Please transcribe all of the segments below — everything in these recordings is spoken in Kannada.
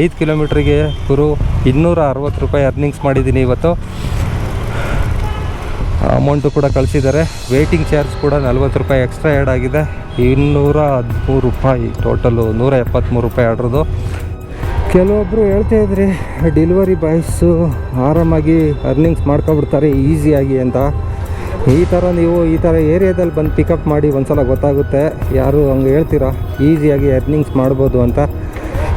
ಐದು ಕಿಲೋಮೀಟ್ರಿಗೆ ಗುರು, ಇನ್ನೂರ ಅರವತ್ತು ರೂಪಾಯಿ ಅರ್ನಿಂಗ್ಸ್ ಮಾಡಿದ್ದೀನಿ ಇವತ್ತು. ಅಮೌಂಟು ಕೂಡ ಕಳಿಸಿದ್ದಾರೆ. ವೇಟಿಂಗ್ ಚಾರ್ಜ್ ಕೂಡ ನಲ್ವತ್ತು ರೂಪಾಯಿ ಎಕ್ಸ್ಟ್ರಾ ಆ್ಯಡ್ ಆಗಿದೆ. ಇನ್ನೂರ ಹದಿಮೂರು ರೂಪಾಯಿ ಟೋಟಲು ನೂರ ಎಪ್ಪತ್ತ್ಮೂರು ರೂಪಾಯಿ ಆರ್ಡ್ರದು ಕೆಲವೊಬ್ಬರು ಹೇಳ್ತಾ ಇದ್ರಿ ಡೆಲಿವರಿ ಬಾಯ್ಸು ಆರಾಮಾಗಿ ಅರ್ನಿಂಗ್ಸ್ ಮಾಡ್ಕೊಬಿಡ್ತಾರೆ ಈಸಿಯಾಗಿ ಅಂತ. ಈ ಥರ ನೀವು ಈ ಥರ ಏರಿಯಾದಲ್ಲಿ ಬಂದು ಪಿಕಪ್ ಮಾಡಿ ಒಂದು ಸಲ ಗೊತ್ತಾಗುತ್ತೆ. ಯಾರು ಹಂಗೆ ಹೇಳ್ತೀರಾ? ಈಸಿಯಾಗಿ ಅರ್ನಿಂಗ್ಸ್ ಮಾಡ್ಬೋದು ಅಂತ.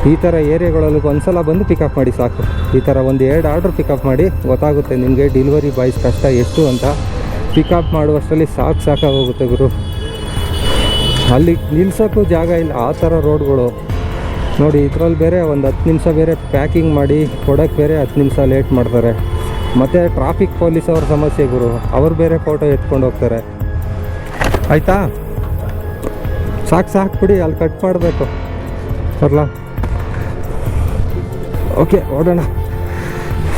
ಈ ಥರ ಏರಿಯಾಗಳಲ್ಲಿ ಒಂದ್ಸಲ ಬಂದು ಪಿಕಪ್ ಮಾಡಿ ಸಾಕು. ಈ ಥರ ಒಂದು ಎರಡು ಆರ್ಡ್ರ್ ಪಿಕಪ್ ಮಾಡಿ ಗೊತ್ತಾಗುತ್ತೆ ನಿಮಗೆ ಡೆಲಿವರಿ ಬಾಯ್ಸ್ ಕಷ್ಟ ಎಷ್ಟು ಅಂತ. ಪಿಕಪ್ ಮಾಡುವಷ್ಟರಲ್ಲಿ ಸಾಕು ಸಾಕಾಗೋಗುತ್ತೆ ಗುರು. ಅಲ್ಲಿ ನಿಲ್ಸೋಕ್ಕೂ ಜಾಗ ಇಲ್ಲ. ಆ ಥರ ರೋಡ್ಗಳು ನೋಡಿ, ಇದರಲ್ಲಿ ಬೇರೆ ಒಂದು ಹತ್ತು ನಿಮಿಷ ಬೇರೆ ಪ್ಯಾಕಿಂಗ್ ಮಾಡಿ ಕೊಡೋಕ್ಕೆ ಬೇರೆ ಹತ್ತು ನಿಮಿಷ ಲೇಟ್ ಮಾಡ್ತಾರೆ. ಮತ್ತು ಟ್ರಾಫಿಕ್ ಪೊಲೀಸ್ ಅವ್ರ ಸಮಸ್ಯೆ ಗುರು. ಅವ್ರು ಬೇರೆ ಫೋಟೋ ಎತ್ಕೊಂಡು ಹೋಗ್ತಾರೆ. ಆಯಿತಾ? ಸಾಕು ಸಾಕು ಬಿಡಿ, ಅಲ್ಲಿ ಕಟ್ ಮಾಡಬೇಕು. ಬರಲಾ? ಓಕೆ ಓಡೋಣ.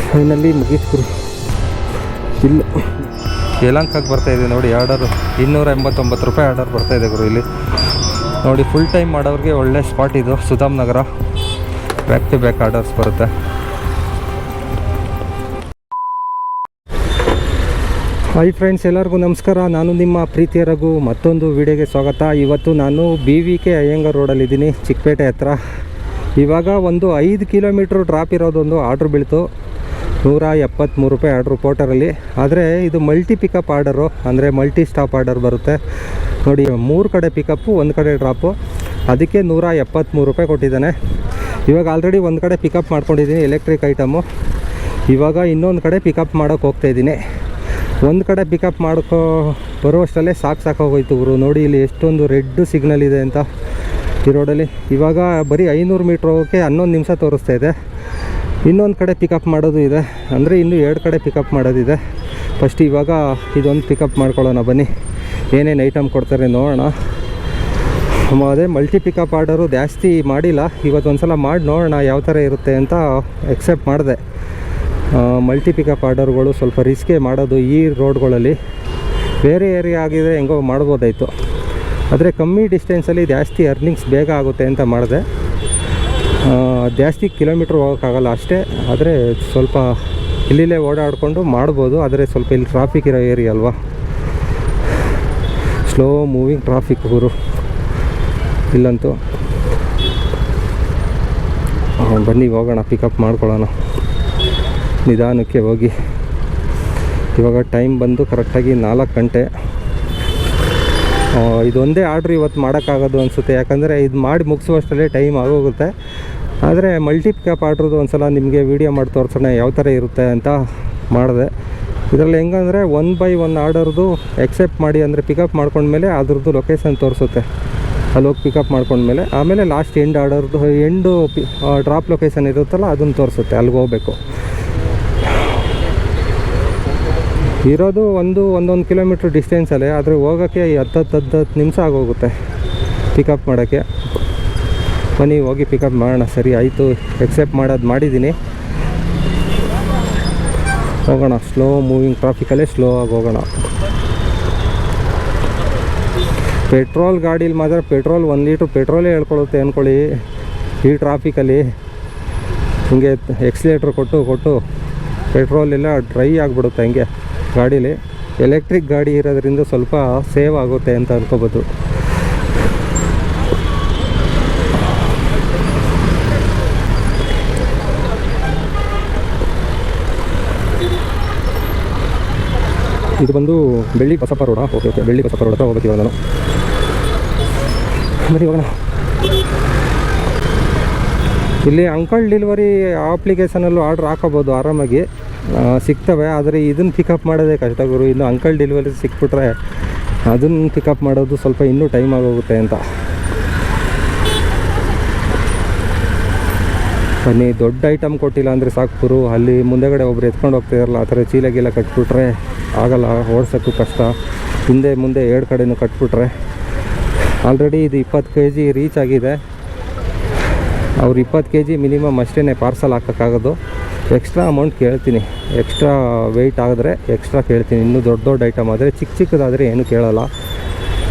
ಫೈನಲ್ಲಿ ಗುರು ಇಲ್ಲ. ಯಲಂಕಕ್ಕೆ ಬರ್ತಾ ಇದೆ ನೋಡಿ ಆರ್ಡರು. ಇನ್ನೂರ ಎಂಬತ್ತೊಂಬತ್ತು ರೂಪಾಯಿ ಆರ್ಡರ್ ಬರ್ತಾ ಇದೆ ಗುರು ಇಲ್ಲಿ. ನೋಡಿ ಫುಲ್ ಟೈಮ್ ಮಾಡೋರಿಗೆ ಒಳ್ಳೆ ಸ್ಪಾಟ್ ಇದು Sudham Nagar. Back to back orders ಬರುತ್ತೆ. ಹೈ ಫ್ರೆಂಡ್ಸ್ ಎಲ್ಲರಿಗೂ ನಮಸ್ಕಾರ. ನಾನು ನಿಮ್ಮ ಪ್ರೀತಿಯ ರಘು. ಮತ್ತೊಂದು ವಿಡಿಯೋಗೆ ಸ್ವಾಗತ. ಇವತ್ತು ನಾನು ಬಿ ವಿ ಕೆ ಅಯ್ಯಂಗರ್ ರೋಡಲ್ಲಿದ್ದೀನಿ ಚಿಕ್ಕಪೇಟೆ ಹತ್ರ. ಇವಾಗ ಒಂದು ಐದು ಕಿಲೋಮೀಟ್ರ್ ಡ್ರಾಪ್ ಇರೋದೊಂದು ಆರ್ಡ್ರ್ ಬೀಳ್ತು. ನೂರ ಎಪ್ಪತ್ತ್ಮೂರು ರೂಪಾಯಿ ಆರ್ಡ್ರು ಪೋಟರಲ್ಲಿ ಆದರೆ ಇದು ಮಲ್ಟಿ ಪಿಕಪ್ ಆರ್ಡರು ಅಂದರೆ ಮಲ್ಟಿ ಸ್ಟಾಪ್ ಆರ್ಡರ್ ಬರುತ್ತೆ. ನೋಡಿ, ಮೂರು ಕಡೆ ಪಿಕಪ್ಪು ಒಂದು ಕಡೆ ಡ್ರಾಪು ಅದಕ್ಕೆ ನೂರ ಎಪ್ಪತ್ತ್ಮೂರು ರೂಪಾಯಿ ಕೊಟ್ಟಿದ್ದಾನೆ. ಇವಾಗ ಆಲ್ರೆಡಿ ಒಂದು ಕಡೆ ಪಿಕಪ್ ಮಾಡ್ಕೊಂಡಿದ್ದೀನಿ ಎಲೆಕ್ಟ್ರಿಕ್ ಐಟಮು ಇವಾಗ ಇನ್ನೊಂದು ಕಡೆ ಪಿಕಪ್ ಮಾಡೋಕ್ಕೆ ಹೋಗ್ತಾಯಿದ್ದೀನಿ ಒಂದು ಕಡೆ ಪಿಕಪ್ ಮಾಡ್ಕೋ ಬರುವಷ್ಟರಲ್ಲೇ ಸಾಕು ಸಾಕಾಗೋಯ್ತು ಗುರು. ನೋಡಿ, ಇಲ್ಲಿ ಎಷ್ಟೊಂದು ರೆಡ್ ಸಿಗ್ನಲ್ ಇದೆ ಅಂತ. ಈ ರೋಡಲ್ಲಿ. ಇವಾಗ ಬರೀ ಐನೂರು ಮೀಟ್ರ್ ಹೋಗೋಕ್ಕೆ ಹನ್ನೊಂದು ನಿಮಿಷ ತೋರಿಸ್ತಾ ಇದೆ. ಇನ್ನೊಂದು ಕಡೆ ಪಿಕಪ್ ಮಾಡೋದು ಇದೆ. ಅಂದರೆ ಇನ್ನೂ ಎರಡು ಕಡೆ ಪಿಕಪ್ ಮಾಡೋದಿದೆ ಫಸ್ಟ್ ಇವಾಗ ಇದೊಂದು ಪಿಕಪ್ ಮಾಡ್ಕೊಳ್ಳೋಣ ಬನ್ನಿ. ಏನೇನು ಐಟಮ್ ಕೊಡ್ತಾರೆ ನೋಡೋಣ. ಅದೇ ಮಲ್ಟಿ ಪಿಕಪ್ ಆರ್ಡರು ಜಾಸ್ತಿ ಮಾಡಿಲ್ಲ. ಇವತ್ತೊಂದು ಸಲ ಮಾಡಿ ನೋಡೋಣ ಯಾವ ಥರ ಇರುತ್ತೆ ಅಂತ ಎಕ್ಸೆಪ್ಟ್ ಮಾಡಿದೆ. ಮಲ್ಟಿ ಪಿಕಪ್ ಆರ್ಡರ್ಗಳು ಸ್ವಲ್ಪ ರಿಸ್ಕೇ ಮಾಡೋದು ಈ ರೋಡ್ಗಳಲ್ಲಿ ಬೇರೆ ಏರಿಯಾ ಆಗಿದ್ರೆ ಹೆಂಗೋ ಮಾಡ್ಬೋದಾಯಿತು. ಆದರೆ ಕಮ್ಮಿ ಡಿಸ್ಟೆನ್ಸಲ್ಲಿ ಜಾಸ್ತಿ ಅರ್ನಿಂಗ್ಸ್ ಬೇಗ ಆಗುತ್ತೆ ಅಂತ ಮಾಡಿದೆ. ಜಾಸ್ತಿ ಕಿಲೋಮೀಟ್ರ್ ಹೋಗೋಕ್ಕಾಗಲ್ಲ ಅಷ್ಟೇ, ಆದರೆ ಸ್ವಲ್ಪ ಇಲ್ಲಿಲ್ಲೇ ಓಡಾಡಿಕೊಂಡು ಮಾಡ್ಬೋದು, ಆದರೆ ಸ್ವಲ್ಪ ಇಲ್ಲಿ ಟ್ರಾಫಿಕ್ ಇರೋ ಏರಿಯಾ ಅಲ್ವಾ? ಸ್ಲೋ ಮೂವಿಂಗ್ ಟ್ರಾಫಿಕ್ ಗುರು. ಇಲ್ಲಂತೂ. ಬನ್ನಿ ಹೋಗೋಣ ಪಿಕಪ್ ಮಾಡ್ಕೊಳ್ಳೋಣ. ನಿಧಾನಕ್ಕೆ ಹೋಗಿ. ಇವಾಗ ಟೈಮ್ ಬಂದು ಕರೆಕ್ಟಾಗಿ ನಾಲ್ಕು ಗಂಟೆ. ಇದೊಂದೇ ಆರ್ಡ್ರ್ ಇವತ್ತು ಮಾಡೋಕ್ಕಾಗೋದು ಅನಿಸುತ್ತೆ. ಯಾಕಂದರೆ ಇದು ಮಾಡಿ ಮುಗಿಸುವಷ್ಟರಲ್ಲೇ ಟೈಮ್ ಆಗೋಗುತ್ತೆ. ಆದರೆ ಮಲ್ಟಿ ಪಿಕಪ್ ಆರ್ಡ್ರದ್ದು ಒಂದು ಸಲ ನಿಮಗೆ ವೀಡಿಯೋ ಮಾಡಿ ತೋರಿಸೋಣ ಯಾವ ಥರ ಇರುತ್ತೆ ಅಂತ ಮಾಡಿದೆ. ಇದರಲ್ಲಿ ಹೆಂಗಂದರೆ ಒನ್ ಬೈ ಒನ್ ಆರ್ಡರ್ದು ಎಕ್ಸೆಪ್ಟ್ ಮಾಡಿ ಅಂದರೆ ಪಿಕಪ್ ಮಾಡ್ಕೊಂಡ್ಮೇಲೆ ಅದ್ರದ್ದು ಲೊಕೇಶನ್ ತೋರಿಸುತ್ತೆ. ಅಲ್ಲಿ ಹೋಗಿ ಪಿಕಪ್ ಮಾಡ್ಕೊಂಡ್ಮೇಲೆ ಆಮೇಲೆ ಲಾಸ್ಟ್ ಎಂಡ್ ಆರ್ಡರ್ದು, ಎಂಡು ಡ್ರಾಪ್ ಲೊಕೇಶನ್ ಇರುತ್ತಲ್ಲ ಅದನ್ನು ತೋರಿಸುತ್ತೆ. ಅಲ್ಲಿಗೆ ಹೋಗಬೇಕು. ಇರೋದು ಒಂದು, ಒಂದೊಂದು ಕಿಲೋಮೀಟ್ರ್ ಡಿಸ್ಟೆನ್ಸಲ್ಲೇ ಆದರೆ ಹೋಗೋಕ್ಕೆ ಹತ್ತು ಹತ್ತು ನಿಮಿಷ ಆಗೋಗುತ್ತೆ. ಪಿಕಪ್ ಮಾಡೋಕ್ಕೆ. ಬನ್ನಿ, ಹೋಗಿ ಪಿಕಪ್ ಮಾಡೋಣ. ಸರಿ, ಆಯಿತು. ಎಕ್ಸೆಪ್ಟ್ ಮಾಡೋದು ಮಾಡಿದ್ದೀನಿ. ಹೋಗೋಣ. ಸ್ಲೋ ಮೂವಿಂಗ್ ಟ್ರಾಫಿಕಲ್ಲೇ ಸ್ಲೋ ಆಗಿ ಹೋಗೋಣ. ಪೆಟ್ರೋಲ್ ಗಾಡೀಲಿ ಮಾತ್ರ ಪೆಟ್ರೋಲ್ ಒಂದು ಲೀಟ್ರ್ ಪೆಟ್ರೋಲೇ ಹೇಳ್ಕೊಳುತ್ತೆ ಅಂದ್ಕೊಳ್ಳಿ ಈ ಟ್ರಾಫಿಕಲ್ಲಿ ಹಿಂಗೆ ಎಕ್ಸಿಲೇಟ್ರ್ ಕೊಟ್ಟು ಕೊಟ್ಟು ಪೆಟ್ರೋಲ್ ಎಲ್ಲ ಡ್ರೈ ಆಗಿಬಿಡುತ್ತೆ ಹಂಗೆ. ಗಾಡೀಲಿ. ಎಲೆಕ್ಟ್ರಿಕ್ ಗಾಡಿ ಇರೋದ್ರಿಂದ ಸ್ವಲ್ಪ ಸೇವ್ ಆಗುತ್ತೆ ಅಂತ ಅನ್ಕೋಬೋದು. ಇದು ಬಂದು ಬೆಳ್ಳಿ ಬಸಪ್ಪ ರೋಡ. ಓಕೆ ಓಕೆ, ಬೆಳ್ಳಿ ಬಸಪ್ಪ ರೋಡ್ ಹತ್ರ ಹೋಗ್ತೀವಿ ನಾನು. ಬರೀ ಹೋಗೋಣ. ಇಲ್ಲಿ ಅಂಕಲ್ ಡೆಲಿವರಿ ಅಪ್ಲಿಕೇಶನಲ್ಲೂ ಆರ್ಡ್ರ್ ಹಾಕೋಬೋದು, ಆರಾಮಾಗಿ. ಸಿಗ್ತವೆ, ಆದರೆ ಇದನ್ನು ಪಿಕಪ್ ಮಾಡೋದೇ ಕಷ್ಟ ಗುರು. ಇನ್ನು ಅಂಕಲ್ ಡೆಲಿವರಿ ಸಿಕ್ಬಿಟ್ರೆ ಅದನ್ನು ಪಿಕಪ್ ಮಾಡೋದು ಸ್ವಲ್ಪ ಇನ್ನೂ ಟೈಮ್ ಆಗೋಗುತ್ತೆ ಅಂತ. ಬನ್ನಿ, ದೊಡ್ಡ ಐಟಮ್ ಕೊಟ್ಟಿಲ್ಲ ಅಂದರೆ ಸಾಕು ಗುರು. ಅಲ್ಲಿ ಮುಂದೆಗಡೆ ಒಬ್ರು ಎತ್ಕೊಂಡು ಹೋಗ್ತಿದಾರಲ್ಲ ಆ ಥರ ಚೀಲಗೆಲ್ಲ ಕಟ್ಬಿಟ್ರೆ ಆಗಲ್ಲ, ಓಡ್ಸೋಕ್ಕೂ ಕಷ್ಟ. ಹಿಂದೆ ಮುಂದೆ ಎರಡು ಕಡೆನೂ ಕಟ್ಬಿಟ್ರೆ ಆಲ್ರೆಡಿ ಇದು ಇಪ್ಪತ್ತು ಕೆ ರೀಚ್ ಆಗಿದೆ. ಅವ್ರು ಇಪ್ಪತ್ತು ಕೆ ಜಿ ಮಿನಿಮಮ್ ಅಷ್ಟೇ ಪಾರ್ಸಲ್ ಹಾಕೋಕ್ಕಾಗೋದು. ಎಕ್ಸ್ಟ್ರಾ ಅಮೌಂಟ್ ಕೇಳ್ತೀನಿ. ಎಕ್ಸ್ಟ್ರಾ ವೆಯ್ಟ್ ಆಗಿದ್ರೆ ಎಕ್ಸ್ಟ್ರಾ ಕೇಳ್ತೀನಿ. ಇನ್ನೂ ದೊಡ್ಡ ದೊಡ್ಡ ಐಟಮ್ ಆದರೆ ಚಿಕ್ಕ ಚಿಕ್ಕದಾದರೆ ಏನು ಕೇಳಲ್ಲ.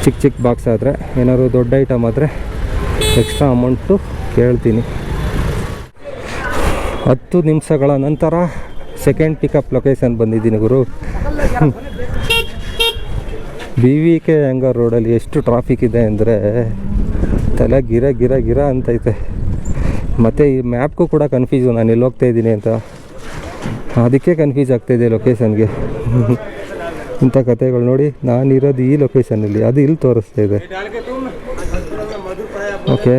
ಚಿಕ್ಕ ಚಿಕ್ಕ ಬಾಕ್ಸ್ ಆದರೆ, ಏನಾದ್ರು ದೊಡ್ಡ ಐಟಮ್ ಆದರೆ ಎಕ್ಸ್ಟ್ರಾ ಅಮೌಂಟು ಕೇಳ್ತೀನಿ. ಹತ್ತು ನಿಮಿಷಗಳ ನಂತರ ಸೆಕೆಂಡ್ ಪಿಕಪ್ ಲೊಕೇಶನ್ ಬಂದಿದ್ದೀನಿ ಗುರು. ಬಿ ವಿ ಕೆ ಹೆಂಗಾರ್ ರೋಡಲ್ಲಿ ಎಷ್ಟು ಟ್ರಾಫಿಕ್ ಇದೆ ಅಂದರೆ ತಲೆ ಗಿರ ಗಿರ ಗಿರ ಅಂತೈತೆ ಮತ್ತು ಈ ಮ್ಯಾಪ್ಗೂ ಕೂಡ ಕನ್ಫ್ಯೂಸು ನಾನು ಎಲ್ಲಿ ಹೋಗ್ತಾ ಇದ್ದೀನಿ ಅಂತ. ಅದಕ್ಕೆ ಕನ್ಫ್ಯೂಸ್ ಆಗ್ತಾಯಿದೆ ಲೊಕೇಶನ್ಗೆ ಇಂಥ ಕಥೆಗಳು ನೋಡಿ, ನಾನಿರೋದು ಈ ಲೊಕೇಶನಲ್ಲಿ ಅದು ಇಲ್ಲಿ ತೋರಿಸ್ತಾ ಇದೆ. ಓಕೆ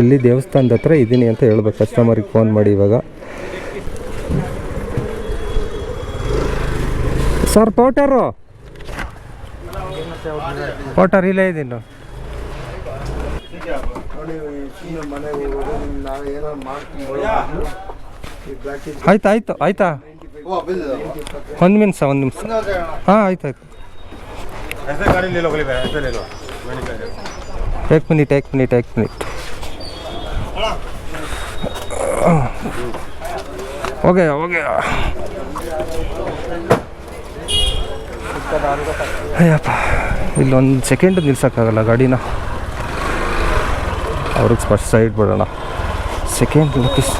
ಇಲ್ಲಿ ದೇವಸ್ಥಾನದ ಹತ್ರ ಇದ್ದೀನಿ ಅಂತ ಹೇಳ್ಬೇಕು. ಕಸ್ಟಮರಿಗೆ ಫೋನ್ ಮಾಡಿ ಇವಾಗ. ಸರ್ ಪೋಟರು ಪೋಟರ್ ಇಲ್ಲೇ ಇದ್ದೀನಿ. ನೋಡಿ ಸುಮ್ಮನೆ ಮನೆಗೆ ಹೋಗೋದು ನಾವು ಏನೋ ಮಾಡ್ಕೊಂಡು ಈ ಬ್ಲ್ಯಾಕ್ ಟೀ ಆಯ್ತು ಆಯ್ತು ಆಯ್ತಾ ಓ ಬಿಲ್ ಒಂದು ನಿಮಿಷ ಒಂದು ನಿಮಿಷ ಹಾಂ ಆಯ್ತು ಆಯ್ತು ऐसे गाड़ी ले लो अगली बार ऐसे ले लो मैंने कहा एक मिनट एक मिनट एक मिनट हो गया हो गया ಅಯ್ಯಪ್ಪ ಇಲ್ಲೊಂದು ಸೆಕೆಂಡ್ ನಿಲ್ಸೋಕ್ಕಾಗಲ್ಲ ಗಾಡಿನ ಅವ್ರಿಗೆ ಸ್ಪಷ್ಟ ಸೈಡ್ ಬಿಡೋಣ. ಸೆಕೆಂಡ್ ಲೊಕೇಶ್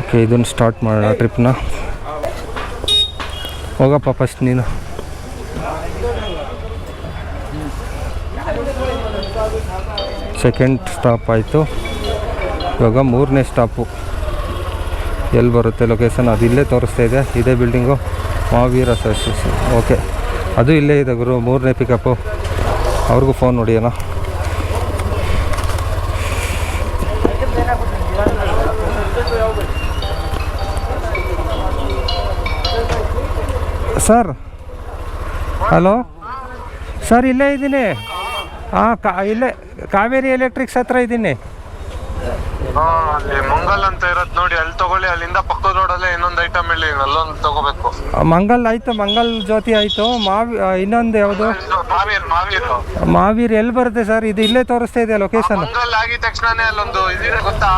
ಓಕೆ ಇದನ್ನು ಸ್ಟಾರ್ಟ್ ಮಾಡೋಣ ಟ್ರಿಪ್ನ ಹೋಗಪ್ಪ ಫಸ್ಟ್ ನೀನು. ಸೆಕೆಂಡ್ ಸ್ಟಾಪ್ ಆಯಿತು. ಇವಾಗ ಮೂರನೇ ಸ್ಟಾಪು ಎಲ್ಲಿ ಬರುತ್ತೆ ಲೊಕೇಶನ್ ಅದು ಇಲ್ಲೇ ತೋರಿಸ್ತಾ ಇದೆ. ಇದೇ ಬಿಲ್ಡಿಂಗು ಮಹಾವೀರ ಅಸೋಸಿಯೇಷನ್ ಓಕೆ ಅದು ಇಲ್ಲೇ ಇದೆ ಗುರು. ಮೂರನೇ ಪಿಕಪ್ಪು ಅವ್ರಿಗೂ ಫೋನ್ ನೋಡಿಯೋಣ ಸರ್ ಹಲೋ ಸರ್ ಇಲ್ಲೇ ಇದ್ದೀನಿ. ಹಾಂ ಕಾ, ಇಲ್ಲೇ, ಕಾವೇರಿ ಎಲೆಕ್ಟ್ರಿಕ್ಸ್ ಹತ್ರ ಇದ್ದೀನಿ. ಹಾ ಅಲ್ಲಿ ಮಂಗಲ್ ಅಂತ ಇರತ್ ನೋಡಿ ಅಲ್ಲಿ ತಗೊಳ್ಳಿ ಅಲ್ಲಿಂದ ಪಕ್ಕದ ರೋಡಲ್ಲೇ ಇನ್ನೊಂದು ಐಟಮ್ ಇಲ್ಲಿ ಅಲ್ಲೊಂದು ತಗೋಬೇಕು. ಮಂಗಲ್ ಆಯಿತು ಮಂಗಲ್ ಜ್ಯೋತಿ ಆಯ್ತು. ಮಾವಿ ಆ, ಇನ್ನೊಂದು ಯಾವುದು? ಮಾವೀರ್ ಮಾವೀರ್. ಮಾವೀರ್ ಎಲ್ಲಿ ಬರುತ್ತೆ ಸರ್? ಇದು ಇಲ್ಲೇ ತೋರಿಸ್ತಾ ಇದೆ ಲೊಕೇಶನ್ ಮಂಗಲ್ ಆಗಿದ ತಕ್ಷಣನೇ ಅಲ್ಲೊಂದು ಇದಿದೆ ಗೊತ್ತಾ?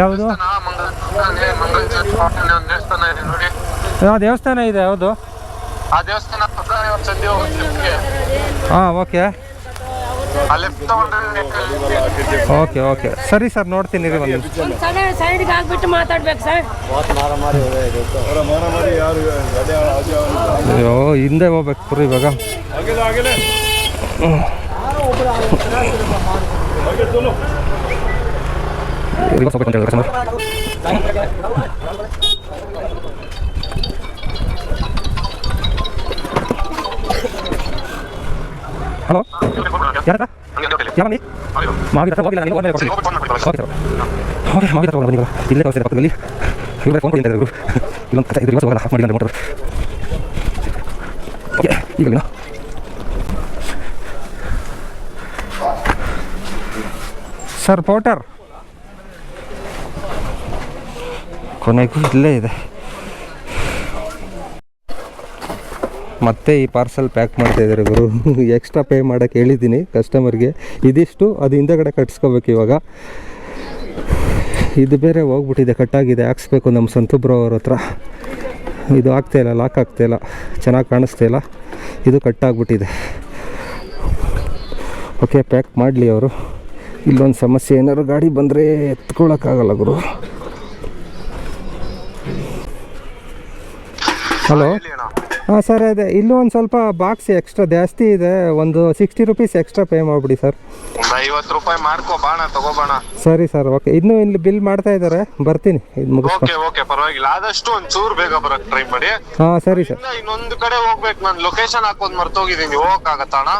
ಯಾವುದು? ದೇವಸ್ಥಾನ, ಮಂಗಲ್ ದೇವಸ್ಥಾನ, ಮಂಗಲ್ ಒಂದು ದೇವಸ್ಥಾನ ಇದೆ ನೋಡಿ. ಹಾಂ ದೇವಸ್ಥಾನ ಇದೆ ಯಾವುದು? ಆ ದೇವಸ್ಥಾನ ಪಕ್ಕ ಒಂದು ಸತಿ ಹೋಗುತ್ತೆ ನಿಮ್ಗೆ. ಹಾಂ ಓಕೆ. ಆ ಓಕೆ ಓಕೆ. ಸರಿ ಸರ್ ನೋಡ್ತೀನಿ ಇರಿ ಒಂದು ಸೈಡ್ಗೆ ಹಾಕ್ಬಿಟ್ಟು ಮಾತಾಡ್ಬೇಕು ಸರ್. ಅಯ್ಯೋ ಹಿಂದೆ ಹೋಗ್ಬೇಕು ಪುರಿ ಇವಾಗ. ರಿವರ್ಸ್ ಹೋಗ್ಬೇಕು ಅಂತ ಹೇಳಿದ್ರೆ ಕಸ್ಟಮರ್ ಹಲೋ? ಯಾರ ಯಾವ ನೀ? ಮಾವಿ ಹತ್ರ ಹೋಗಿಲ್ಲ ನನಗೆ ಹೋದ್ಮೇಲೆ ಕೊಡ್ತೀನಿ. ಓಕೆ ಸರ್ ಓಕೆ ಮಾವಿ ಹತ್ರ ಇಲ್ಲೇ ಪಕ್ಕದಲ್ಲಿ. ಫೋನ್ ಇಲ್ಲೊಂದು ಹೋಗಲ್ಲ ಹಾಫ್ ಮೋಟರ್ ಓಕೆ ಈಗ ಸರ್ ಪೋಟರ್ ಕೊನೆಗೂ ಇಲ್ಲೇ ಇದೆ. ಮತ್ತೆ ಈ ಪಾರ್ಸಲ್ ಪ್ಯಾಕ್ ಮಾಡ್ತಾ ಇದ್ದಾರೆ ಗುರು. ಎಕ್ಸ್ಟ್ರಾ ಪೇ ಮಾಡೋಕ್ಕೆ ಹೇಳಿದ್ದೀನಿ ಕಸ್ಟಮರ್ಗೆ ಇದಿಷ್ಟು, ಅದು ಹಿಂದೆಗಡೆ ಕಟ್ಸ್ಕೋಬೇಕು ಇವಾಗ. ಇದು ಬೇರೆ ಹೋಗ್ಬಿಟ್ಟಿದೆ, ಕಟ್ಟಾಗಿದೆ, ಹಾಕ್ಸ್ಬೇಕು ನಮ್ಮ ಸಂತು ಬ್ರೋ ಅವ್ರ ಹತ್ರ. ಇದು ಇಲ್ಲ ಲಾಕ್ ಆಗ್ತಾಯಿಲ್ಲ ಚೆನ್ನಾಗಿ ಕಾಣಿಸ್ತಾ ಇಲ್ಲ. ಇದು ಕಟ್ಟಾಗ್ಬಿಟ್ಟಿದೆ. ಓಕೆ ಪ್ಯಾಕ್ ಮಾಡಲಿ ಅವರು. ಇಲ್ಲೊಂದು ಸಮಸ್ಯೆ, ಏನಾದ್ರು ಗಾಡಿ ಬಂದರೆ ಎತ್ಕೊಳ್ಳೋಕ್ಕಾಗಲ್ಲ ಗುರು. ಹಲೋ ಸರ್ ಅದೇ ಇಲ್ಲೂ ಒಂದು ಸ್ವಲ್ಪ ಬಾಕ್ಸ್ ಎಕ್ಸ್ಟ್ರಾ ಜಾಸ್ತಿ ಇದೆ. ಒಂದು ಸಿಕ್ಸ್ಟಿ ರುಪೀಸ್ ಎಕ್ಸ್ಟ್ರಾ ಪೇ ಮಾಡಿಬಿಡಿ ಸರ್. ಐವತ್ತು ರೂಪಾಯಿ ಮಾಡ್ಕೋ ಬಾಣ ತಗೋಬಾಣ. ಸರಿ ಸರ್ ಓಕೆ. ಇನ್ನೂ ಇಲ್ಲಿ ಬಿಲ್ ಮಾಡ್ತಾ ಇದ್ದಾರೆ. ಬರ್ತೀನಿ. ಇದು ಓಕೆ ಓಕೆ ಪರವಾಗಿಲ್ಲ. ಆದಷ್ಟು ಒಂದು ಚೂರು ಬೇಗ ಬರಕ್ ಟ್ರೈ ಮಾಡಿ. ಹಾಂ ಸರಿ ಸರ್. ಇನ್ನೊಂದು ಕಡೆ ಹೋಗ್ಬೇಕು. ನಾನು ಲೊಕೇಶನ್ ಹಾಕೋದು ಮರ್ತೋಗಿದ್ದೀನಿ. ಹೋಗಕ್ಕಾಗತ್ತ ಅಣ್ಣ?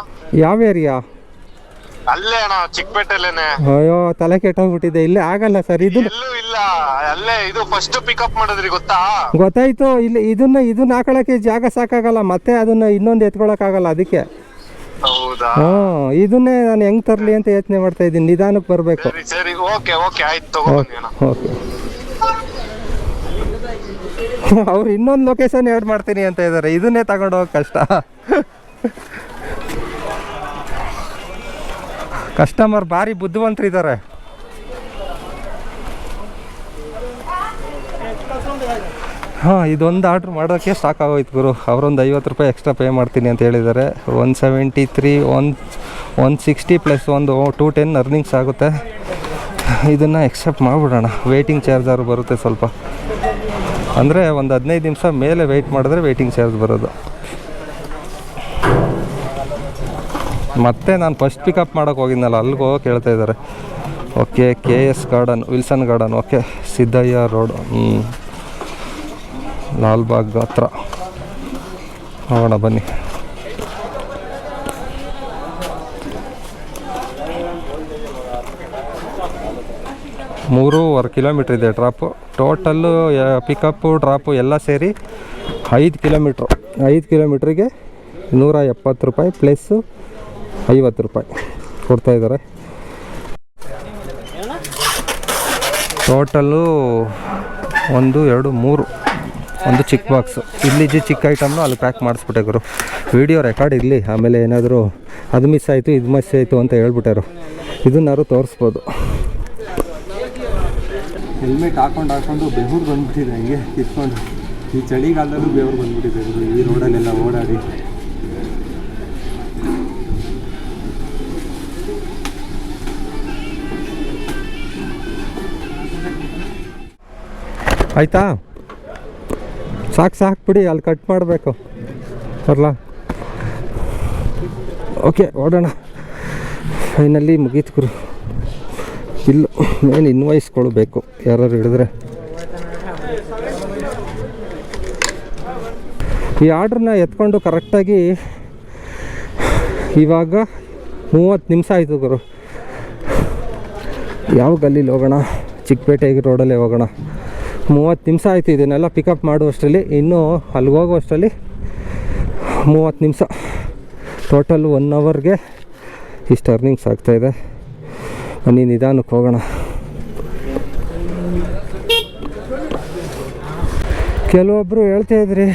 ಯಾವ ಏರಿಯಾ ಅಲ್ಲೇ ಅಣ್ಣ ಚಿಕ್ಕಪೇಟೆಲೇನೆ ಅಯ್ಯೋ ತಲೆ ಕೆಟ್ಟೋಗ್ಬಿಟ್ಟಿದೆ. ಇಲ್ಲೇ ಆಗಲ್ಲ ಸರ್ ಇದು ಎಲ್ಲೂ ಇಲ್ಲ. ಅಲ್ಲೇ ಇದು ಫಸ್ಟ್ ಪಿಕಪ್ ಮಾಡಿದ್ರಿ ಗೊತ್ತಾ? ಗೊತ್ತಾಯ್ತು. ಇಲ್ಲಿ ಇದನ್ನ ಇದನ್ನ ಹಾಕೊಳಕ್ಕೆ ಜಾಗ ಸಾಕಾಗಲ್ಲ. ಮತ್ತೆ ಅದನ್ನ ಇನ್ನೊಂದು ಎತ್ಕೊಳಕ್ಕಾಗಲ್ಲ ಅದಕ್ಕೆ. ಹೌದಾ? ಹ್ಞೂ ಇದನ್ನೇ ನಾನು ಹೆಂಗ್ ತರ್ಲಿ ಅಂತ ಯೋಚನೆ ಮಾಡ್ತಾ ಇದ್ದೀನಿ. ನಿಧಾನಕ್ಕೆ ಬರಬೇಕು. ಸರಿ ಸರಿ. Okay okay. ಆಯ್ತು ತಗೋ ಬನ್ನಿ ಅಣ್ಣ. ಓಕೆ ಅವ್ರು ಇನ್ನೊಂದು ಲೊಕೇಶನ್ ಆ್ಯಡ್ ಮಾಡ್ತೀನಿ ಅಂತ ಇದ್ದಾರೆ ಇದನ್ನೇ ತಗೊಂಡು ಕಷ್ಟ. ಕಸ್ಟಮರ್ ಭಾರಿ ಬುದ್ಧಿವಂತರಿದ್ದಾರೆ ಹಾಂ, ಇದೊಂದು ಆರ್ಡ್ರ್ ಮಾಡೋಕ್ಕೆ ಸಾಕಾಗೋಯ್ತು ಗುರು. ಅವರೊಂದು ಐವತ್ತು ರೂಪಾಯಿ ಎಕ್ಸ್ಟ್ರಾ ಪೇ ಮಾಡ್ತೀನಿ ಅಂತ ಹೇಳಿದ್ದಾರೆ. One seventy three one one sixty plus ಒಂದು ಟೂ ಟೆನ್ ಅರ್ನಿಂಗ್ಸ್ ಆಗುತ್ತೆ. ಇದನ್ನು ಎಕ್ಸೆಪ್ಟ್ ಮಾಡಿಬಿಡೋಣ. ವೆಯ್ಟಿಂಗ್ ಚಾರ್ಜ್ ಆದ್ರೂ ಬರುತ್ತೆ ಸ್ವಲ್ಪ. ಅಂದರೆ ಒಂದು ಹದಿನೈದು ನಿಮಿಷ ಮೇಲೆ ವೆಯ್ಟ್ ಮಾಡಿದ್ರೆ ವೆಯ್ಟಿಂಗ್ ಚಾರ್ಜ್ ಬರೋದು. ಮತ್ತೆ ನಾನು ಫಸ್ಟ್ ಪಿಕಪ್ ಮಾಡೋಕೆ ಹೋಗಿದ್ನಲ್ಲ, ಅಲ್ಲಿಗೆ ಹೇಳ್ತಾ ಇದ್ದಾರೆ. Okay K S garden Wilson garden okay Siddaiah road ಹ್ಞೂ ಲಾಲ್ಬಾಗ್ ಹತ್ರ. ಹೋಗೋಣ ಬನ್ನಿ. ಮೂರೂವರೆ ಕಿಲೋಮೀಟ್ರ್ ಇದೆ ಡ್ರಾಪು ಟೋಟಲ್ಲು ಪಿಕಪ್ಪು ಡ್ರಾಪು ಎಲ್ಲ ಸೇರಿ ಐದು ಕಿಲೋಮೀಟ್ರು ಐದು ಕಿಲೋಮೀಟ್ರಿಗೆ ನೂರ ಎಪ್ಪತ್ತು ರೂಪಾಯಿ ಪ್ಲಸ್ಸು ಐವತ್ತು ರೂಪಾಯಿ ಕೊಡ್ತಾಯಿದ್ದಾರೆ ಟೋಟಲ್ಲು ಒಂದು, ಎರಡು, ಮೂರು, ಒಂದು ಚಿಕ್ಕ ಬಾಕ್ಸು ಇಲ್ಲಿದ್ದು ಚಿಕ್ಕ ಐಟಮ್ನು ಅಲ್ಲಿ ಪ್ಯಾಕ್ ಮಾಡಿಸ್ಬಿಟ್ಟೆ ಗುರು. ವಿಡಿಯೋ ರೆಕಾರ್ಡ್ ಇರಲಿ, ಆಮೇಲೆ ಏನಾದರೂ ಅದು ಮಿಸ್ ಆಯಿತು, ಇದು ಮಿಸ್ ಆಯಿತು ಅಂತ ಹೇಳ್ಬಿಟ್ಟಾರು. ಇದನ್ನಾರು ತೋರಿಸ್ಬೋದು. ಹೆಲ್ಮೆಟ್ ಹಾಕೊಂಡು ಹಾಕೊಂಡು ಬೆವರು ಬಂದ್ಬಿಟ್ಟಿದೆ, ಹಂಗೆ ಕಿತ್ಕೊಂಡು. ಈ ಚಳಿಗಾಲದಲ್ಲೂ ಬೆವರು ಬಂದ್ಬಿಟ್ಟಿದೆ ಈ ರೋಡಲ್ಲೆಲ್ಲ ಓಡಾಡಿ. ಆಯ್ತಾ? ಸಾಕು ಸಾಕು ಬಿಡಿ, ಅಲ್ಲಿ ಕಟ್ ಮಾಡಬೇಕು. ಬರಲಾ? ಓಕೆ ಓಡೋಣ. ಫೈನಲ್ಲಿ ಮುಗೀತು ಗುರು. ಇಲ್ಲ ಮೇನ್ ಇನ್ವಾಯ್ಸ್ಕೊಳ್ಬೇಕು ಯಾರು ಹಿಡಿದ್ರೆ. ಈ ಆರ್ಡ್ರನ್ನ ಎತ್ಕೊಂಡು ಕರೆಕ್ಟಾಗಿ ಇವಾಗ ಮೂವತ್ತು ನಿಮಿಷ ಆಯಿತು ಗುರು. ಯಾವ ಗಲ್ಲೀಲಿ ಹೋಗೋಣ? ಚಿಕ್ಕಪೇಟೆಗೆ ರೋಡಲ್ಲೇ ಹೋಗೋಣ. ಮೂವತ್ತು ನಿಮಿಷ ಆಯಿತು ಇದನ್ನೆಲ್ಲ ಪಿಕಪ್ ಮಾಡುವಷ್ಟರಲ್ಲಿ. ಇನ್ನೂ ಅಲ್ಲಿಗೆ ಹೋಗುವಷ್ಟರಲ್ಲಿ ಮೂವತ್ತು ನಿಮಿಷ. ಟೋಟಲ್ ಒನ್ ಅವರ್ಗೆ ಇಷ್ಟು ಅರ್ನಿಂಗ್ಸ್ ಆಗ್ತಾಯಿದೆ ಬನ್ನಿ, ನಿಧಾನಕ್ಕೆ ಹೋಗೋಣ. ಕೆಲವೊಬ್ಬರು ಹೇಳ್ತಾ ಇದ್ರಿ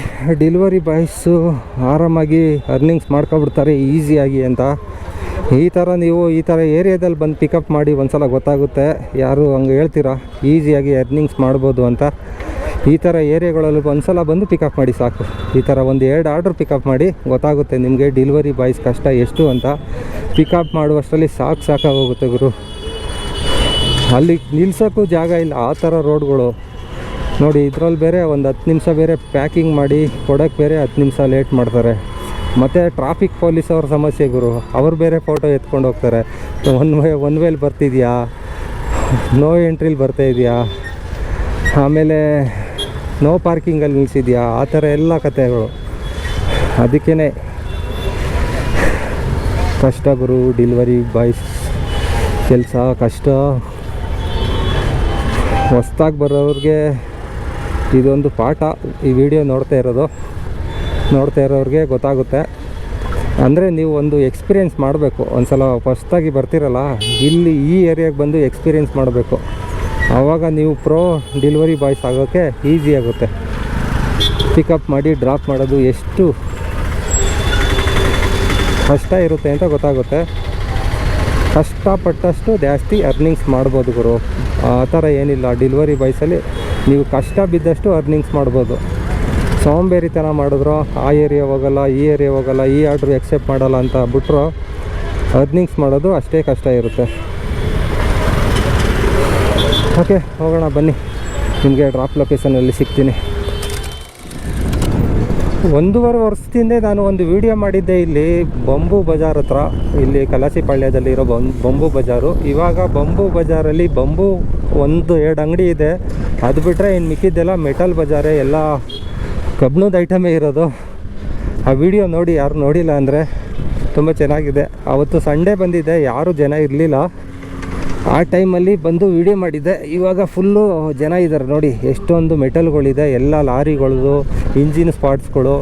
ಡೆಲಿವರಿ ಬಾಯ್ಸು ಆರಾಮಾಗಿ ಅರ್ನಿಂಗ್ಸ್ ಮಾಡ್ಕೊಬಿಡ್ತಾರೆ ಈಸಿಯಾಗಿ ಅಂತ. ಈ ಥರ ನೀವು ಈ ಥರ ಏರಿಯಾದಲ್ಲಿ ಬಂದು ಪಿಕಪ್ ಮಾಡಿ ಒಂದ್ಸಲ ಗೊತ್ತಾಗುತ್ತೆ. ಯಾರು ಹಂಗೆ ಹೇಳ್ತೀರಾ? ಈಸಿಯಾಗಿ ಅರ್ನಿಂಗ್ಸ್ ಮಾಡ್ಬೋದು ಅಂತ. ಈ ಥರ ಏರಿಯಾಗಳಲ್ಲಿ ಒಂದ್ಸಲ ಬಂದು ಪಿಕಪ್ ಮಾಡಿ ಸಾಕು. ಈ ಥರ ಒಂದು ಎರಡು ಆರ್ಡ್ರ್ ಪಿಕಪ್ ಮಾಡಿ ಗೊತ್ತಾಗುತ್ತೆ ನಿಮಗೆ ಡೆಲಿವರಿ ಬಾಯ್ಸ್ ಕಷ್ಟ ಎಷ್ಟು ಅಂತ. ಪಿಕಪ್ ಮಾಡುವಷ್ಟರಲ್ಲಿ ಸಾಕು ಸಾಕಾಗೋಗುತ್ತೆ ಗುರು. ಅಲ್ಲಿ ನಿಲ್ಸೋಕ್ಕೂ ಜಾಗ ಇಲ್ಲ. ಆ ಥರ ರೋಡ್ಗಳು. ನೋಡಿ ಇದ್ರಲ್ಲಿ ಬೇರೆ ಒಂದು ಹತ್ತು ನಿಮಿಷ ಬೇರೆ ಪ್ಯಾಕಿಂಗ್ ಮಾಡಿ ಕೊಡೋಕ್ಕೆ ಬೇರೆ ಹತ್ತು ನಿಮಿಷ ಲೇಟ್ ಮಾಡ್ತಾರೆ. ಮತ್ತು ಟ್ರಾಫಿಕ್ ಪೊಲೀಸ್ ಅವ್ರ ಸಮಸ್ಯೆ ಗುರು. ಅವ್ರು ಬೇರೆ ಫೋಟೋ ಎತ್ಕೊಂಡು ಹೋಗ್ತಾರೆ. ಒನ್ ವೇ ಒನ್ ವೇಲಿ ಬರ್ತಿದ್ಯಾ? ನೋ ಎಂಟ್ರಿಲಿ ಬರ್ತಾ ಇದೆಯಾ? ಆಮೇಲೆ ನೋ ಪಾರ್ಕಿಂಗಲ್ಲಿ ನಿಲ್ಸಿದ್ಯಾ? ಆ ಥರ ಎಲ್ಲ ಕಥೆಗಳು. ಅದಕ್ಕೇ ಕಷ್ಟ ಗುರು ಡಿಲ್ವರಿ ಬಾಯ್ಸ್ ಕೆಲಸ ಕಷ್ಟ. ಹೊಸ್ದಾಗಿ ಬರೋರಿಗೆ ಇದೊಂದು ಪಾಠ. ಈ ವಿಡಿಯೋ ನೋಡ್ತಾ ಇರೋದು. ನೋಡ್ತಾ ಇರೋರಿಗೆ ಗೊತ್ತಾಗುತ್ತೆ. ಅಂದರೆ ನೀವು ಒಂದು ಎಕ್ಸ್ಪೀರಿಯೆನ್ಸ್ ಮಾಡಬೇಕು. ಒಂದು ಸಲ ಫಸ್ಟಾಗಿ ಬರ್ತಿರಲ್ಲ, ಇಲ್ಲಿ ಈ ಏರಿಯಾಗೆ ಬಂದು ಎಕ್ಸ್ಪೀರಿಯೆನ್ಸ್ ಮಾಡಬೇಕು. ಆವಾಗ ನೀವು ಪ್ರೋ ಡೆಲಿವರಿ ಬಾಯ್ಸ್ ಆಗೋಕ್ಕೆ ಈಸಿ ಆಗುತ್ತೆ. ಪಿಕಪ್ ಮಾಡಿ ಡ್ರಾಪ್ ಮಾಡೋದು ಎಷ್ಟು ಕಷ್ಟ ಇರುತ್ತೆ ಅಂತ ಗೊತ್ತಾಗುತ್ತೆ. ಕಷ್ಟಪಟ್ಟಷ್ಟು ಜಾಸ್ತಿ ಅರ್ನಿಂಗ್ಸ್ ಮಾಡ್ಬೋದು ಗುರು. ಆ ಥರ ಏನಿಲ್ಲ. ಡೆಲಿವರಿ ಬಾಯ್ಸಲ್ಲಿ ನೀವು ಕಷ್ಟ ಬಿದ್ದಷ್ಟು ಅರ್ನಿಂಗ್ಸ್ ಮಾಡ್ಬೋದು. ಸೋಂಬೇರಿತನ ಮಾಡಿದ್ರು. ಆ ಏರಿಯಾ ಹೋಗಲ್ಲ, ಈ ಏರಿಯಾ ಹೋಗಲ್ಲ, ಈ ಆರ್ಡ್ರ್ ಎಕ್ಸೆಪ್ಟ್ ಮಾಡಲ್ಲ ಅಂತ ಬಿಟ್ಟರು ಅರ್ನಿಂಗ್ಸ್ ಮಾಡೋದು ಅಷ್ಟೇ ಕಷ್ಟ ಇರುತ್ತೆ. ಓಕೆ ಹೋಗೋಣ, ಬನ್ನಿ. ನಿಮಗೆ ಡ್ರಾಪ್ ಲೊಕೇಶನಲ್ಲಿ ಸಿಗ್ತೀನಿ. ಒಂದೂವರೆ ವರ್ಷದಿಂದ ನಾನು ಒಂದು ವಿಡಿಯೋ ಮಾಡಿದ್ದೆ ಇಲ್ಲಿ, ಬೊಂಬು ಬಜಾರ್ ಹತ್ರ. ಇಲ್ಲಿ ಕಲಾಸಿಪಾಳ್ಯದಲ್ಲಿರೋ ಬಂ ಬಂಬು ಬಜಾರು. ಇವಾಗ ಬಂಬು ಬಜಾರಲ್ಲಿ ಬಂಬು ಒಂದು ಎರಡು ಅಂಗಡಿ ಇದೆ. ಅದು ಬಿಟ್ಟರೆ ಇನ್ನು ಮಿಕ್ಕಿದ್ದೆಲ್ಲ ಮೆಟಲ್ ಬಜಾರೇ, ಎಲ್ಲ ಕಬ್ಬಿಣದ ಐಟಮೇ ಇರೋದು. ಆ ವಿಡಿಯೋ ನೋಡಿ, ಯಾರು ನೋಡಿಲ್ಲ ಅಂದರೆ ತುಂಬ ಚೆನ್ನಾಗಿದೆ. ಅವತ್ತು ಸಂಡೇ ಬಂದಿದ್ದೆ ಯಾರೂ ಜನ ಇರಲಿಲ್ಲ. ಆ ಟೈಮಲ್ಲಿ ಬಂದು ವಿಡಿಯೋ ಮಾಡಿದ್ದೆ ಇವಾಗ ಫುಲ್ಲು ಜನ ಇದ್ದಾರೆ ನೋಡಿ. ಎಷ್ಟೊಂದು ಮೆಟಲ್ಗಳಿದೆ, ಎಲ್ಲ ಲಾರಿಗಳದು ಇಂಜಿನ್ ಸ್ಪಾಟ್ಸ್ಗಳು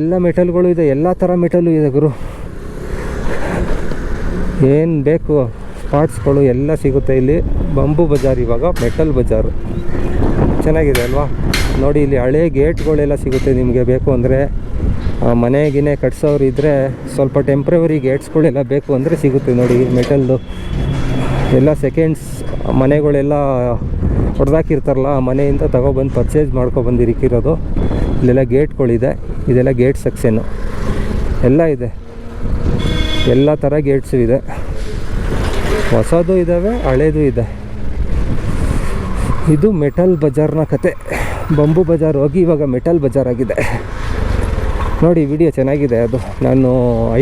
ಎಲ್ಲ ಮೆಟಲ್ಗಳು ಇದೆ. ಎಲ್ಲ ಥರ ಮೆಟಲು ಇದೆ ಗುರು. ಏನು ಬೇಕು? ಸ್ಪಾಟ್ಸ್ಗಳು ಎಲ್ಲ ಸಿಗುತ್ತೆ ಇಲ್ಲಿ. ಬಂಬು ಬಜಾರ್ ಇವಾಗ, ಮೆಟಲ್ ಬಜಾರು. ಚೆನ್ನಾಗಿದೆ ಅಲ್ವಾ? ನೋಡಿ, ಇಲ್ಲಿ ಹಳೆ ಗೇಟ್ಗಳೆಲ್ಲ ಸಿಗುತ್ತೆ ನಿಮಗೆ ಬೇಕು ಅಂದರೆ. ಮನೆ ಗಿನೆ ಕಟ್ಸೋರು ಇದ್ದರೆ ಸ್ವಲ್ಪ ಟೆಂಪ್ರವರಿ ಗೇಟ್ಸ್ಗಳೆಲ್ಲ ಬೇಕು ಅಂದರೆ ಸಿಗುತ್ತೆ ನೋಡಿ ಮೆಟಲ್ದು. ಎಲ್ಲ ಸೆಕೆಂಡ್ಸ್ ಮನೆಗಳೆಲ್ಲ ಹೊಡೆದಾಕಿರ್ತಾರಲ್ಲ, ಆ ಮನೆಯಿಂದ ತಗೊಬಂದು ಪರ್ಚೇಸ್ ಮಾಡ್ಕೊಬಂದಿರಿಕ್ಕಿರೋದು ಇಲ್ಲೆಲ್ಲ ಗೇಟ್ಗಳಿದೆ, ಇದೆಲ್ಲ ಗೇಟ್ ಸೆಕ್ಷನ್ನು ಎಲ್ಲ ಇದೆ. ಎಲ್ಲ ಥರ ಗೇಟ್ಸು ಇದೆ. ಹೊಸದು ಇದ್ದಾವೆ ಹಳೇದು ಇದೆ. ಇದು ಮೆಟಲ್ ಬಜಾರ್ನ ಕತೆ. ಬಂಬು ಬಜಾರ್ ಹೋಗಿ ಇವಾಗ ಮೆಟಲ್ ಬಜಾರ್ ಆಗಿದೆ. ನೋಡಿ ವಿಡಿಯೋ ಚೆನ್ನಾಗಿದೆ ಅದು. ನಾನು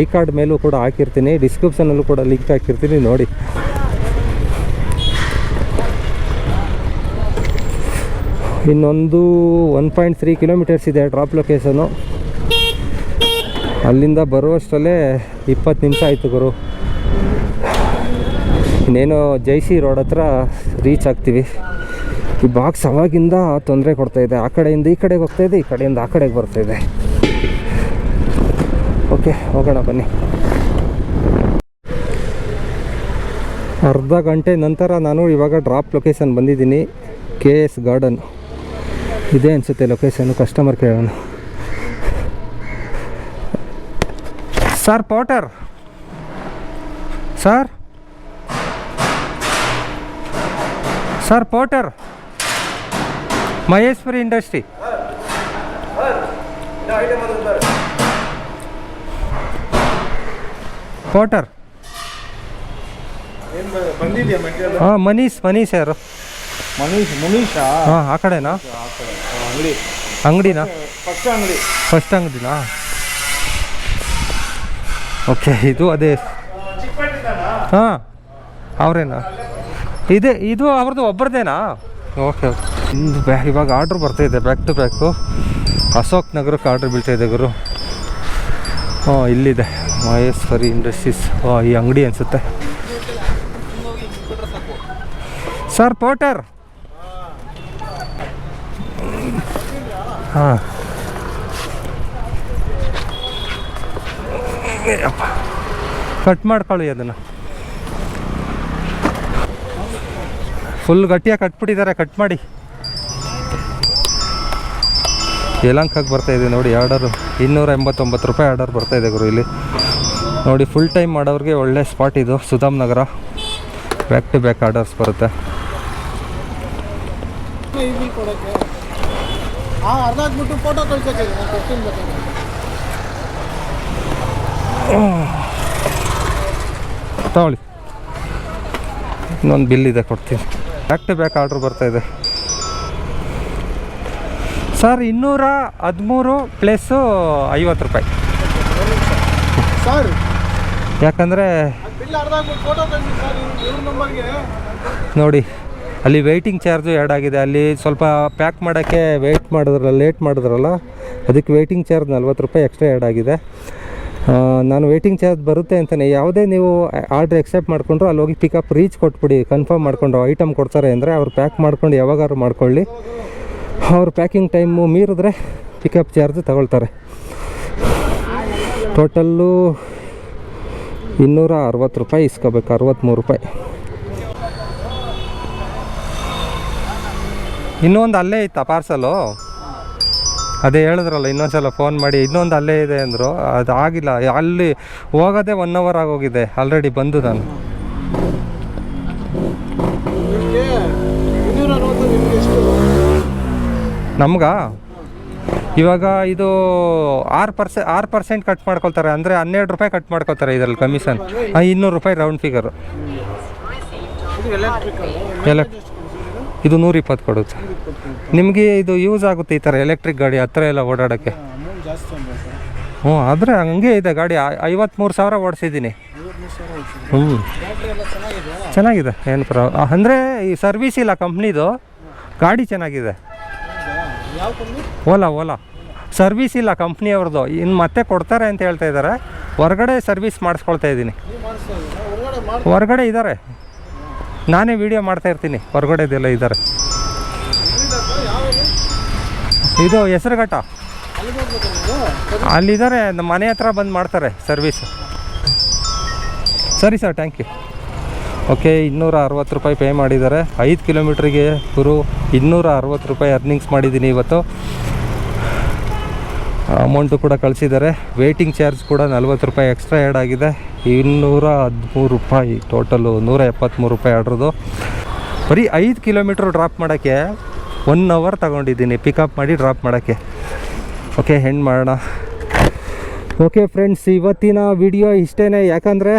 ಐ ಕಾರ್ಡ್ ಮೇಲೂ ಕೂಡ ಹಾಕಿರ್ತೀನಿ ಡಿಸ್ಕ್ರಿಪ್ಷನಲ್ಲೂ ಕೂಡ ಲಿಂಕ್ ಹಾಕಿರ್ತೀನಿ, ನೋಡಿ. ಇನ್ನೊಂದು ಒನ್ ಪಾಯಿಂಟ್ ತ್ರೀ ಕಿಲೋಮೀಟರ್ಸ್ ಇದೆ ಡ್ರಾಪ್ ಲೊಕೇಶನು ಅಲ್ಲಿಂದ ಬರುವಷ್ಟರಲ್ಲೇ ಇಪ್ಪತ್ತು ನಿಮಿಷ ಆಯಿತು ಗುರು. ಇನ್ನೇನು ಜೈಸಿ ರೋಡ್ ಹತ್ರ ರೀಚ್ ಆಗ್ತೀವಿ. ಈ ಬಾಕ್ಸ್ ಅವಾಗಿಂದ ತೊಂದರೆ ಇದೆ. ಆ ಕಡೆಯಿಂದ ಈ ಕಡೆಗೆ ಇದೆ, ಈ ಕಡೆಯಿಂದ ಆ ಕಡೆಗೆ ಬರ್ತಾ ಇದೆ. ಓಕೆ ಹೋಗೋಣ ಬನ್ನಿ. ಅರ್ಧ ಗಂಟೆ ನಂತರ ನಾನು ಇವಾಗ ಡ್ರಾಪ್ ಲೊಕೇಶನ್ ಬಂದಿದ್ದೀನಿ. ಕೆ ಎಸ್ ಗಾರ್ಡನ್ ಇದೇ ಅನಿಸುತ್ತೆ ಲೊಕೇಶನ್ನು ಕಸ್ಟಮರ್ ಕೇಳೋಣ sir porter sir sir porter Maheshwari industry. Porter ಹಾಂ ಮನೀಶ್ ಮನೀಶ್ ಯಾರು? ಮನೀಶ್ ಮುನೀಶಾ? ಹಾಂ ಆ ಕಡೆನಾ? ಅಂಗಡಿ. ಅಂಗಡಿನಾ? ಫಸ್ಟ್ ಅಂಗಡಿ. ಫಸ್ಟ್ ಅಂಗಡಿನಾ? ಓಕೆ ಇದು ಅದೇ. ಹಾಂ ಅವರೇನಾ? ಇದೆ ಇದು ಅವ್ರದ್ದು ಒಬ್ಬರದೇನಾ ಓಕೆ ಓಕೆ ಒಂದು ಬ್ಯಾ ಇವಾಗ ಆರ್ಡ್ರ್ ಬರ್ತಾಯಿದೆ ಬ್ಯಾಕ್ ಟು ಬ್ಯಾಕು ಅಶೋಕ್ ನಗರಕ್ಕೆ ಆರ್ಡ್ರ್ ಬೀಳ್ತಾಯಿದೆ ಗುರು. ಹಾಂ, ಇಲ್ಲಿದೆ. ಮಹೇಶ್ವರಿ ಇಂಡಸ್ಟ್ರೀಸ್. ಹಾಂ, ಈ ಅಂಗಡಿ ಅನಿಸುತ್ತೆ. ಸರ್ ಪೋಟರ್ ಹಾಂ. ಕಟ್ ಮಾಡ್ಕೊಳ್ಳಿ ಅದನ್ನು. ಫುಲ್ ಗಟ್ಟಿಯಾಗಿ ಕಟ್ಬಿಟ್ಟಿದ್ದಾರೆ ಕಟ್ ಮಾಡಿ. ಯಲಂಕಾಗಿ ಬರ್ತಾ ಇದೆ ನೋಡಿ ಆರ್ಡರು ಇನ್ನೂರ ಎಂಬತ್ತೊಂಬತ್ತು ರೂಪಾಯಿ ಆರ್ಡರ್ ಬರ್ತಾ ಇದೆ ಗುರು ಇಲ್ಲಿ. ನೋಡಿ ಫುಲ್ ಟೈಮ್ ಮಾಡೋರಿಗೆ ಒಳ್ಳೆ ಸ್ಪಾಟ್ ಇದು, Sudham Nagar. Back to back orders ಬರುತ್ತೆ. ತಗೊಳ್ಳಿ. ಇನ್ನೊಂದು ಬಿಲ್ ಇದೆ ಕೊಡ್ತೀನಿ. ಬ್ಯಾಕ್ ಟು ಬ್ಯಾಕ್ ಆರ್ಡ್ರ್ ಬರ್ತಾ ಇದೆ. ಸರ್ ಇನ್ನೂರ ಹದಿಮೂರು ಪ್ಲಸ್ಸು ಐವತ್ತು ರೂಪಾಯಿ. ಸರ್ ಯಾಕಂದರೆ ನೋಡಿ ಅಲ್ಲಿ ವೆಯ್ಟಿಂಗ್ ಚಾರ್ಜು ಆ್ಯಡ್ ಆಗಿದೆ. ಅಲ್ಲಿ ಸ್ವಲ್ಪ ಪ್ಯಾಕ್ ಮಾಡೋಕ್ಕೆ ವೆಯ್ಟ್ ಮಾಡಿದ್ರಲ್ಲ ಲೇಟ್ ಮಾಡಿದ್ರಲ್ಲ ಅದಕ್ಕೆ ವೆಯ್ಟಿಂಗ್ ಚಾರ್ಜ್ ನಲ್ವತ್ತು ರೂಪಾಯಿ ಎಕ್ಸ್ಟ್ರಾ ಆ್ಯಡ್ ಆಗಿದೆ. ನಾನು ವೇಟಿಂಗ್ ಚಾರ್ಜ್ ಬರುತ್ತೆ ಅಂತಲೇ ಯಾವುದೇ ನೀವು ಆರ್ಡ್ರ್ ಎಕ್ಸೆಪ್ಟ್ ಮಾಡಿಕೊಂಡ್ರು ಅಲ್ಲಿ ಹೋಗಿ ಪಿಕಪ್ ರೀಚ್ ಕೊಟ್ಬಿಡಿ ಕನ್ಫರ್ಮ್ ಮಾಡಿಕೊಂಡು ಐಟಮ್ ಕೊಡ್ತಾರೆ ಅಂದರೆ ಅವ್ರು ಪ್ಯಾಕ್ ಮಾಡ್ಕೊಂಡು ಯಾವಾಗಾದ್ರು ಮಾಡ್ಕೊಳ್ಳಿ. ಅವ್ರ ಪ್ಯಾಕಿಂಗ್ ಟೈಮು ಮೀರಿದ್ರೆ ಪಿಕಪ್ ಚಾರ್ಜ್ ತಗೊಳ್ತಾರೆ. ಟೋಟಲ್ಲು ಇನ್ನೂರ ಅರವತ್ತು ರೂಪಾಯಿ ಇಸ್ಕೋಬೇಕು ಅರವತ್ತ್ಮೂರು ರೂಪಾಯಿ. ಇನ್ನೊಂದು ಅಲ್ಲೇ ಇತ್ತಾ ಪಾರ್ಸಲು ಅದೇ ಹೇಳಿದ್ರಲ್ಲ ಇನ್ನೊಂದ್ಸಲ ಫೋನ್ ಮಾಡಿ ಇನ್ನೊಂದು ಅಲ್ಲೇ ಇದೆ ಅಂದರು ಅದು ಆಗಿಲ್ಲ. ಅಲ್ಲಿ ಹೋಗೋದೇ ಒನ್ ಅವರ್ ಆಗೋಗಿದೆ ಆಲ್ರೆಡಿ ಬಂದು ನಾನು. ನಿಮಗೆ? ಇವಾಗ ಇದು ಆರು ಪರ್ಸೆ ಆರು ಪರ್ಸೆಂಟ್ ಕಟ್ ಮಾಡ್ಕೊಳ್ತಾರೆ ಅಂದರೆ ಹನ್ನೆರಡು ರೂಪಾಯಿ ಕಟ್ ಮಾಡ್ಕೊಳ್ತಾರೆ ಇದರಲ್ಲಿ ಕಮಿಷನ್ ಇನ್ನೂರು ರೂಪಾಯಿ ರೌಂಡ್ ಫಿಗರು ಎಲ್ಲ ಇದು ನೂರ ಇಪ್ಪತ್ತು ಕೊಡುತ್ತೆ. ನಿಮಗೆ ಇದು ಯೂಸ್ ಆಗುತ್ತೆ ಈ ಥರ ಎಲೆಕ್ಟ್ರಿಕ್ ಗಾಡಿ ಹತ್ರ ಎಲ್ಲ ಓಡಾಡೋಕ್ಕೆ? ಹ್ಞೂ ಆದರೆ ಹಂಗೆ ಇದೆ ಗಾಡಿ. ಐವತ್ತ್ಮೂರು ಸಾವಿರ ಓಡಿಸಿದ್ದೀನಿ. ಹ್ಞೂ. ಚೆನ್ನಾಗಿದೆ ಏನು ಪ್ರ ಅಂದರೆ ಈ ಸರ್ವಿಸ್ ಇಲ್ಲ ಕಂಪ್ನಿದು ಗಾಡಿ ಚೆನ್ನಾಗಿದೆ. ಓಲಾ ಓಲಾ. ಸರ್ವಿಸ್ ಇಲ್ಲ ಕಂಪ್ನಿಯವ್ರದ್ದು ಇನ್ನು ಮತ್ತೆ ಕೊಡ್ತಾರೆ ಅಂತ ಹೇಳ್ತಾ ಇದ್ದಾರೆ. ಹೊರಗಡೆ ಸರ್ವಿಸ್ ಮಾಡಿಸ್ಕೊಳ್ತಾ ಇದ್ದೀನಿ. ಹೊರಗಡೆ ಇದ್ದಾರೆ. ನಾನೇ ವಿಡಿಯೋ ಮಾಡ್ತಾ ಇರ್ತೀನಿ. ಹೊರಗಡೆದೆಲ್ಲ ಇದ್ದಾರೆ. ಇದು ಹೆಸರುಘಟ್ಟ. ಅಲ್ಲಿದ್ದಾರೆ, ನಮ್ಮ ಮನೆ ಹತ್ರ ಬಂದು ಮಾಡ್ತಾರೆ ಸರ್ವಿಸ್ ಸರಿ ಸರ್ ಥ್ಯಾಂಕ್ ಯು ಓಕೆ ಇನ್ನೂರ ಅರವತ್ತು ರೂಪಾಯಿ ಪೇ ಮಾಡಿದ್ದಾರೆ. ಐದು ಕಿಲೋಮೀಟ್ರಿಗೆ ಗುರು, ಇನ್ನೂರ ಅರವತ್ತು ರೂಪಾಯಿ ಅರ್ನಿಂಗ್ಸ್ ಮಾಡಿದ್ದೀನಿ ಇವತ್ತು. ಅಮೌಂಟು ಕೂಡ ಕಳಿಸಿದ್ದಾರೆ. ವೇಟಿಂಗ್ ಚಾರ್ಜ್ ಕೂಡ ನಲ್ವತ್ತು ರೂಪಾಯಿ ಎಕ್ಸ್ಟ್ರಾ ಆ್ಯಡ್ ಆಗಿದೆ. ಇನ್ನೂರ ಹದಿಮೂರು ರೂಪಾಯಿ ಟೋಟಲು ನೂರ ಎಪ್ಪತ್ತ್ಮೂರು ರೂಪಾಯಿ ಆರ್ಡ್ರದು ಬರೀ ಐದು ಕಿಲೋಮೀಟ್ರ್ ಡ್ರಾಪ್ ಮಾಡೋಕ್ಕೆ ಒನ್ ಅವರ್ ತಗೊಂಡಿದ್ದೀನಿ. ಪಿಕಪ್ ಮಾಡಿ ಡ್ರಾಪ್ ಮಾಡೋಕ್ಕೆ. ಓಕೆ ಹೆಣ್ಣು ಮಾಡೋಣ. ಓಕೆ ಫ್ರೆಂಡ್ಸ್ ಇವತ್ತಿನ ವಿಡಿಯೋ ಇಷ್ಟೇ ಯಾಕಂದರೆ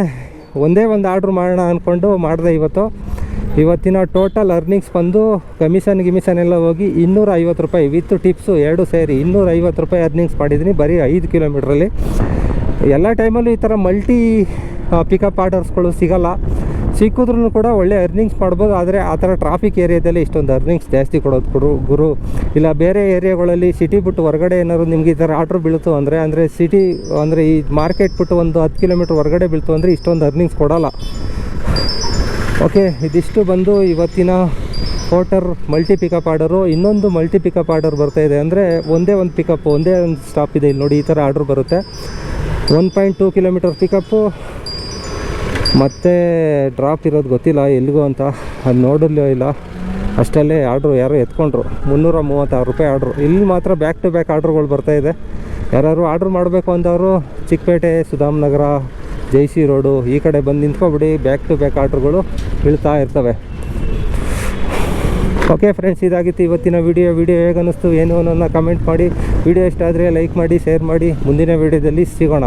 ಒಂದೇ ಒಂದು ಆರ್ಡ್ರ್ ಮಾಡೋಣ ಅಂದ್ಕೊಂಡು ಮಾಡಿದೆ ಇವತ್ತು. ಇವತ್ತಿನ ಟೋಟಲ್ ಅರ್ನಿಂಗ್ಸ್ ಬಂದು ಕಮಿಷನ್ ಗಿಮಿಷನ್ ಎಲ್ಲ ಹೋಗಿ ಇನ್ನೂರ ಐವತ್ತು ರೂಪಾಯಿ. ವಿತ್ ಟಿಪ್ಸು ಎರಡು ಸೇರಿ ಇನ್ನೂರ ಐವತ್ತು ರೂಪಾಯಿ ಅರ್ನಿಂಗ್ಸ್ ಮಾಡಿದ್ದೀನಿ, ಬರೀ ಐದು ಕಿಲೋಮೀಟ್ರಲ್ಲಿ. ಎಲ್ಲ ಟೈಮಲ್ಲೂ ಈ ಥರ ಮಲ್ಟಿ ಪಿಕಪ್ ಆರ್ಡರ್ಸ್ಗಳು ಸಿಗೋಲ್ಲ. ಸಿಕ್ಕಿದ್ರೂ ಕೂಡ ಒಳ್ಳೆ ಅರ್ನಿಂಗ್ಸ್ ಮಾಡ್ಬೋದು, ಆದರೆ ಆ ಥರ ಟ್ರಾಫಿಕ್ ಏರಿಯಾದಲ್ಲಿ ಇಷ್ಟೊಂದು ಅರ್ನಿಂಗ್ಸ್ ಜಾಸ್ತಿ ಕೊಡೋದು ಗುರು ಗುರು. ಇಲ್ಲ, ಬೇರೆ ಏರಿಯಾಗಳಲ್ಲಿ ಸಿಟಿ ಬಿಟ್ಟು ಹೊರಗಡೆ ಏನಾದ್ರು ನಿಮ್ಗೆ ಈ ಥರ ಆರ್ಡ್ರ್ ಬೀಳ್ತು ಅಂದರೆ ಅಂದರೆ ಸಿಟಿ ಅಂದರೆ ಈ ಮಾರ್ಕೆಟ್ ಬಿಟ್ಟು ಒಂದು ಹತ್ತು ಕಿಲೋಮೀಟ್ರ್ ಹೊರಗಡೆ ಬೀಳ್ತು ಅಂದರೆ ಇಷ್ಟೊಂದು ಅರ್ನಿಂಗ್ಸ್ ಕೊಡೋಲ್ಲ. ಓಕೆ, ಇದಿಷ್ಟು ಬಂದು ಇವತ್ತಿನ ಕೋಟರ್ ಮಲ್ಟಿ ಪಿಕಪ್ ಆರ್ಡರು ಇನ್ನೊಂದು ಮಲ್ಟಿ ಪಿಕಪ್ ಆರ್ಡರ್ ಬರ್ತಾ ಇದೆ ಅಂದರೆ ಒಂದೇ ಒಂದು ಪಿಕಪ್ ಒಂದೇ ಒಂದು ಸ್ಟಾಪ್ ಇದೆ. ಇಲ್ಲಿ ನೋಡಿ ಈ ಥರ ಆರ್ಡ್ರ್ ಬರುತ್ತೆ. One point two kilometer pickup ಮತ್ತು ಡ್ರಾಪ್ ಇರೋದು ಗೊತ್ತಿಲ್ಲ, ಎಲ್ಲಿಗೂ ಅಂತ. ಅದು ನೋಡಲೇ ಇಲ್ಲ. ಅಷ್ಟಲ್ಲೇ ಆರ್ಡ್ರು ಯಾರೋ ಎತ್ಕೊಂಡ್ರು. ಮುನ್ನೂರ ಮೂವತ್ತಾರು ರೂಪಾಯಿ ಆರ್ಡ್ರು ಇಲ್ಲಿ ಮಾತ್ರ ಬ್ಯಾಕ್ ಟು ಬ್ಯಾಕ್ ಆರ್ಡ್ರ್ಗಳು ಬರ್ತಾ ಇದೆ. ಯಾರು ಆರ್ಡ್ರ್ ಮಾಡಬೇಕು ಅಂದವರು, Chickpet Sudham Nagar J C road ಈ ಕಡೆ ಬಂದು ನಿಂತ್ಕೊಬಿಡಿ ಬ್ಯಾಕ್ ಟು ಬ್ಯಾಕ್ ಆರ್ಡ್ರುಗಳು ಬೀಳ್ತಾ ಇರ್ತವೆ. ಓಕೆ ಫ್ರೆಂಡ್ಸ್ ಇದಾಗಿತ್ತು ಇವತ್ತಿನ ವಿಡಿಯೋ ವಿಡಿಯೋ ಹೇಗೆ ಅನ್ನಿಸ್ತು ಏನು ಅನ್ನೋದನ್ನ ಕಮೆಂಟ್ ಮಾಡಿ. ವಿಡಿಯೋ ಇಷ್ಟ ಆದರೆ ಲೈಕ್ ಮಾಡಿ ಶೇರ್ ಮಾಡಿ. ಮುಂದಿನ ವಿಡಿಯೋದಲ್ಲಿ ಸಿಗೋಣ.